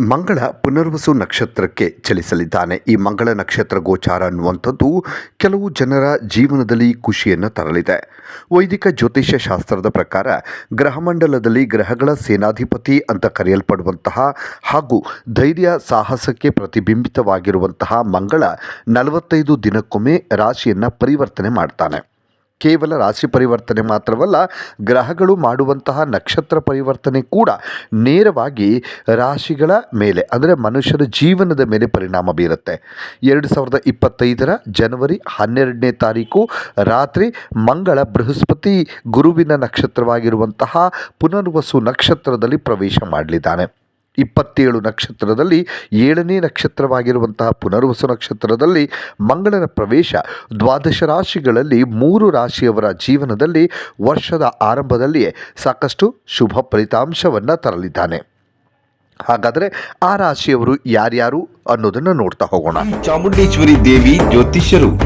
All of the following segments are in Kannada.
ಮಂಗಳ ಪುನರ್ವಸು ನಕ್ಷತ್ರಕ್ಕೆ ಚಲಿಸಲಿದ್ದಾನೆ. ಈ ಮಂಗಳ ನಕ್ಷತ್ರ ಗೋಚಾರ ಅನ್ನುವಂಥದ್ದು ಕೆಲವು ಜನರ ಜೀವನದಲ್ಲಿ ಖುಷಿಯನ್ನು ತರಲಿದೆ. ವೈದಿಕ ಜ್ಯೋತಿಷ್ಯ ಶಾಸ್ತ್ರದ ಪ್ರಕಾರ ಗ್ರಹಮಂಡಲದಲ್ಲಿ ಗ್ರಹಗಳ ಸೇನಾಧಿಪತಿ ಅಂತ ಕರೆಯಲ್ಪಡುವಂತಹ ಹಾಗೂ ಧೈರ್ಯ ಸಾಹಸಕ್ಕೆ ಪ್ರತಿಬಿಂಬಿತವಾಗಿರುವಂತಹ ಮಂಗಳ ನಲವತ್ತೈದು ದಿನಕ್ಕೊಮ್ಮೆ ರಾಶಿಯನ್ನು ಪರಿವರ್ತನೆ ಮಾಡ್ತಾನೆ. ಕೇವಲ ರಾಶಿ ಪರಿವರ್ತನೆ ಮಾತ್ರವಲ್ಲ, ಗ್ರಹಗಳು ಮಾಡುವಂತಹ ನಕ್ಷತ್ರ ಪರಿವರ್ತನೆ ಕೂಡ ನೇರವಾಗಿ ರಾಶಿಗಳ ಮೇಲೆ, ಅಂದರೆ ಮನುಷ್ಯರ ಜೀವನದ ಮೇಲೆ ಪರಿಣಾಮ ಬೀರುತ್ತೆ. ಎರಡು ಸಾವಿರದ ಇಪ್ಪತ್ತೈದರ ಜನವರಿ ಹನ್ನೆರಡನೇ ತಾರೀಕು, ರಾತ್ರಿ ಮಂಗಳ ಬೃಹಸ್ಪತಿ ಗುರುವಿನ ನಕ್ಷತ್ರವಾಗಿರುವಂತಹ ಪುನರ್ವಸು ನಕ್ಷತ್ರದಲ್ಲಿ ಪ್ರವೇಶ ಮಾಡಲಿದ್ದಾನೆ. ಇಪ್ಪತ್ತೇಳು ನಕ್ಷತ್ರದಲ್ಲಿ ಏಳನೇ ನಕ್ಷತ್ರವಾಗಿರುವಂತಹ ಪುನರ್ವಸು ನಕ್ಷತ್ರದಲ್ಲಿ ಮಂಗಳನ ಪ್ರವೇಶ ದ್ವಾದಶ ರಾಶಿಗಳಲ್ಲಿ ಮೂರು ರಾಶಿಯವರ ಜೀವನದಲ್ಲಿ ವರ್ಷದ ಆರಂಭದಲ್ಲಿಯೇ ಸಾಕಷ್ಟು ಶುಭ ಫಲಿತಾಂಶವನ್ನು ತರಲಿದ್ದಾನೆ. ಹಾಗಾದರೆ ಆ ರಾಶಿಯವರು ಯಾರ್ಯಾರು ಅನ್ನೋದನ್ನು ನೋಡ್ತಾ ಹೋಗೋಣ. ಚಾಮುಂಡೇಶ್ವರಿ ದೇವಿ ಜ್ಯೋತಿಷ್ಯರು.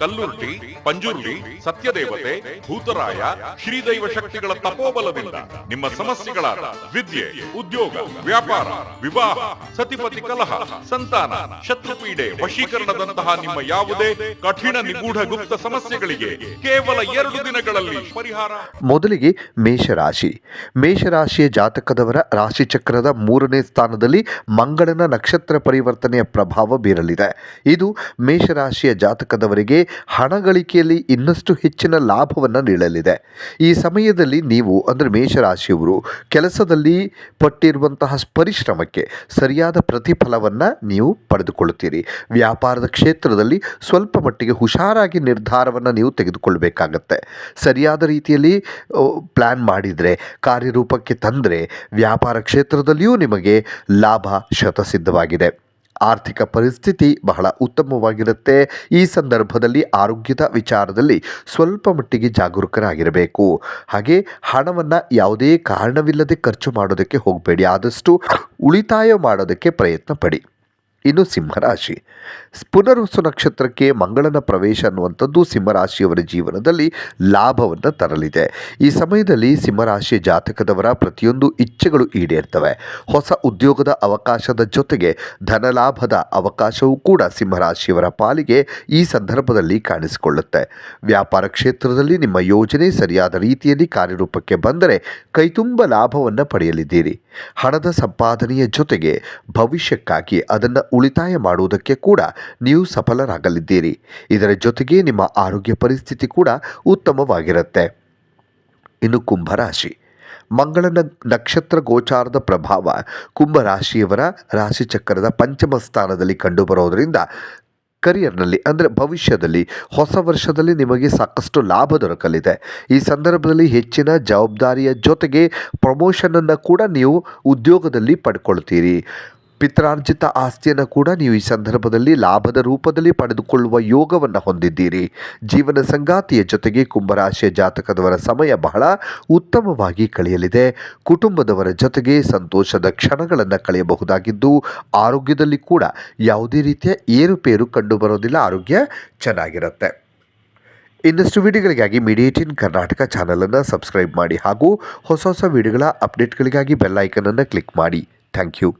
ಕಲ್ಲುರ್ಟಿ ಪಂಜುರ್ಲಿ ಸತ್ಯದೇವತೆ, ಭೂತರಾಯ, ಶ್ರೀದೈವ ಶಕ್ತಿಗಳ ತಪೋಬಲದಿಂದ ನಿಮ್ಮ ಸಮಸ್ಯೆಗಳಾದ ವಿದ್ಯೆ, ಉದ್ಯೋಗ, ವ್ಯಾಪಾರ, ವಿವಾಹ, ಸತಿಪತಿ ಕಲಹ, ಸಂತಾನ, ಶತ್ರುಪೀಡೆ ವಶೀಕರಣದಂತಹ ನಿಮ್ಮ ಯಾವುದೇ ಕಠಿಣ ನಿಗೂಢ ಗುಪ್ತ ಸಮಸ್ಯೆಗಳಿಗೆ ಕೇವಲ ಎರಡು ದಿನಗಳಲ್ಲಿ ಪರಿಹಾರ. ಮೊದಲಿಗೆ ಮೇಷರಾಶಿ. ಮೇಷರಾಶಿಯ ಜಾತಕದವರ ರಾಶಿ ಚಕ್ರದ ಮೂರನೇ ಸ್ಥಾನದಲ್ಲಿ ಮಂಗಳನ ನಕ್ಷತ್ರ ಪರಿವರ್ತನೆಯ ಪ್ರಭಾವ ಬೀರಲಿದೆ. ಇದು ಮೇಷರಾಶಿಯ ಜಾತಕದವರಿಗೆ ಹಣ ಗಳಿಕೆಯಲ್ಲಿ ಇನ್ನಷ್ಟು ಹೆಚ್ಚಿನ ಲಾಭವನ್ನು ನೀಡಲಿದೆ. ಈ ಸಮಯದಲ್ಲಿ ನೀವು ಅಂದರೆ ಮೇಷರಾಶಿಯವರು ಕೆಲಸದಲ್ಲಿ ಪಟ್ಟಿರುವಂತಹ ಪರಿಶ್ರಮಕ್ಕೆ ಸರಿಯಾದ ಪ್ರತಿಫಲವನ್ನು ನೀವು ಪಡೆದುಕೊಳ್ಳುತ್ತೀರಿ. ವ್ಯಾಪಾರದ ಕ್ಷೇತ್ರದಲ್ಲಿ ಸ್ವಲ್ಪ ಮಟ್ಟಿಗೆ ಹುಷಾರಾಗಿ ನಿರ್ಧಾರವನ್ನು ನೀವು ತೆಗೆದುಕೊಳ್ಳಬೇಕಾಗತ್ತೆ ಸರಿಯಾದ ರೀತಿಯಲ್ಲಿ ಪ್ಲ್ಯಾನ್ ಮಾಡಿದರೆ, ಕಾರ್ಯರೂಪಕ್ಕೆ ತಂದರೆ ವ್ಯಾಪಾರ ಕ್ಷೇತ್ರದಲ್ಲಿಯೂ ನಿಮಗೆ ಲಾಭ ಶತಸಿದ್ಧವಾಗಿದೆ. ಆರ್ಥಿಕ ಪರಿಸ್ಥಿತಿ ಬಹಳ ಉತ್ತಮವಾಗಿರುತ್ತೆ. ಈ ಸಂದರ್ಭದಲ್ಲಿ ಆರೋಗ್ಯದ ವಿಚಾರದಲ್ಲಿ ಸ್ವಲ್ಪ ಮಟ್ಟಿಗೆ ಜಾಗರೂಕರಾಗಿರಬೇಕು. ಹಾಗೆ ಹಣವನ್ನು ಯಾವುದೇ ಕಾರಣವಿಲ್ಲದೆ ಖರ್ಚು ಮಾಡೋದಕ್ಕೆ ಹೋಗಬೇಡಿ. ಆದಷ್ಟು ಉಳಿತಾಯ ಮಾಡೋದಕ್ಕೆ ಪ್ರಯತ್ನ ಪಡಿ. ಇನ್ನು ಸಿಂಹರಾಶಿ. ಪುನರ್ವಸು ನಕ್ಷತ್ರಕ್ಕೆ ಮಂಗಳನ ಪ್ರವೇಶ ಅನ್ನುವಂಥದ್ದು ಸಿಂಹರಾಶಿಯವರ ಜೀವನದಲ್ಲಿ ಲಾಭವನ್ನು ತರಲಿದೆ. ಈ ಸಮಯದಲ್ಲಿ ಸಿಂಹರಾಶಿಯ ಜಾತಕದವರ ಪ್ರತಿಯೊಂದು ಇಚ್ಛೆಗಳು ಈಡೇರ್ತವೆ. ಹೊಸ ಉದ್ಯೋಗದ ಅವಕಾಶದ ಜೊತೆಗೆ ಧನಲಾಭದ ಅವಕಾಶವೂ ಕೂಡ ಸಿಂಹರಾಶಿಯವರ ಪಾಲಿಗೆ ಈ ಸಂದರ್ಭದಲ್ಲಿ ಕಾಣಿಸಿಕೊಳ್ಳುತ್ತೆ. ವ್ಯಾಪಾರ ಕ್ಷೇತ್ರದಲ್ಲಿ ನಿಮ್ಮ ಯೋಜನೆ ಸರಿಯಾದ ರೀತಿಯಲ್ಲಿ ಕಾರ್ಯರೂಪಕ್ಕೆ ಬಂದರೆ ಕೈತುಂಬ ಲಾಭವನ್ನು ಪಡೆಯಲಿದ್ದೀರಿ. ಹಣದ ಸಂಪಾದನೆಯ ಜೊತೆಗೆ ಭವಿಷ್ಯಕ್ಕಾಗಿ ಅದನ್ನು ಉಳಿತಾಯ ಮಾಡುವುದಕ್ಕೆ ಕೂಡ ನೀವು ಸಫಲರಾಗಲಿದ್ದೀರಿ. ಇದರ ಜೊತೆಗೆ ನಿಮ್ಮ ಆರೋಗ್ಯ ಪರಿಸ್ಥಿತಿ ಕೂಡ ಉತ್ತಮವಾಗಿರುತ್ತೆ. ಇನ್ನು ಕುಂಭರಾಶಿ. ಮಂಗಳನ ನಕ್ಷತ್ರ ಗೋಚಾರದ ಪ್ರಭಾವ. ಕುಂಭರಾಶಿಯವರ ರಾಶಿಚಕ್ರದ ಪಂಚಮ ಸ್ಥಾನದಲ್ಲಿ ಕಂಡುಬರೋದರಿಂದ ಕರಿಯರ್ನಲ್ಲಿ ಅಂದರೆ ಭವಿಷ್ಯದಲ್ಲಿ ಹೊಸ ವರ್ಷದಲ್ಲಿ ನಿಮಗೆ ಸಾಕಷ್ಟು ಲಾಭ ದೊರಕಲಿದೆ. ಈ ಸಂದರ್ಭದಲ್ಲಿ ಹೆಚ್ಚಿನ ಜವಾಬ್ದಾರಿಯ ಜೊತೆಗೆ ಪ್ರಮೋಷನನ್ನು ಕೂಡ ನೀವು ಉದ್ಯೋಗದಲ್ಲಿ ಪಡ್ಕೊಳ್ತೀರಿ. ಪಿತ್ರಾರ್ಜಿತ ಆಸ್ತಿಯನ್ನು ಕೂಡ ನೀವು ಈ ಸಂದರ್ಭದಲ್ಲಿ ಲಾಭದ ರೂಪದಲ್ಲಿ ಪಡೆದುಕೊಳ್ಳುವ ಯೋಗವನ್ನು ಹೊಂದಿದ್ದೀರಿ. ಜೀವನ ಸಂಗಾತಿಯ ಜೊತೆಗೆ ಕುಂಭರಾಶಿಯ ಜಾತಕದವರ ಸಮಯ ಬಹಳ ಉತ್ತಮವಾಗಿ ಕಳೆಯಲಿದೆ. ಕುಟುಂಬದವರ ಜೊತೆಗೆ ಸಂತೋಷದ ಕ್ಷಣಗಳನ್ನು ಕಳೆಯಬಹುದಾಗಿದ್ದು, ಆರೋಗ್ಯದಲ್ಲಿ ಕೂಡ ಯಾವುದೇ ರೀತಿಯ ಏರುಪೇರು ಕಂಡುಬರೋದಿಲ್ಲ. ಆರೋಗ್ಯ ಚೆನ್ನಾಗಿರುತ್ತೆ. ಇನ್ನಷ್ಟು ವಿಡಿಯೋಗಳಿಗಾಗಿ ಮೀಡಿಯೇಟಿನ್ ಕರ್ನಾಟಕ ಚಾನಲನ್ನು ಸಬ್ಸ್ಕ್ರೈಬ್ ಮಾಡಿ ಹಾಗೂ ಹೊಸ ಹೊಸ ವಿಡಿಯೋಗಳ ಅಪ್ಡೇಟ್ಗಳಿಗಾಗಿ ಬೆಲ್ ಐಕನನ್ನು ಕ್ಲಿಕ್ ಮಾಡಿ. Thank you.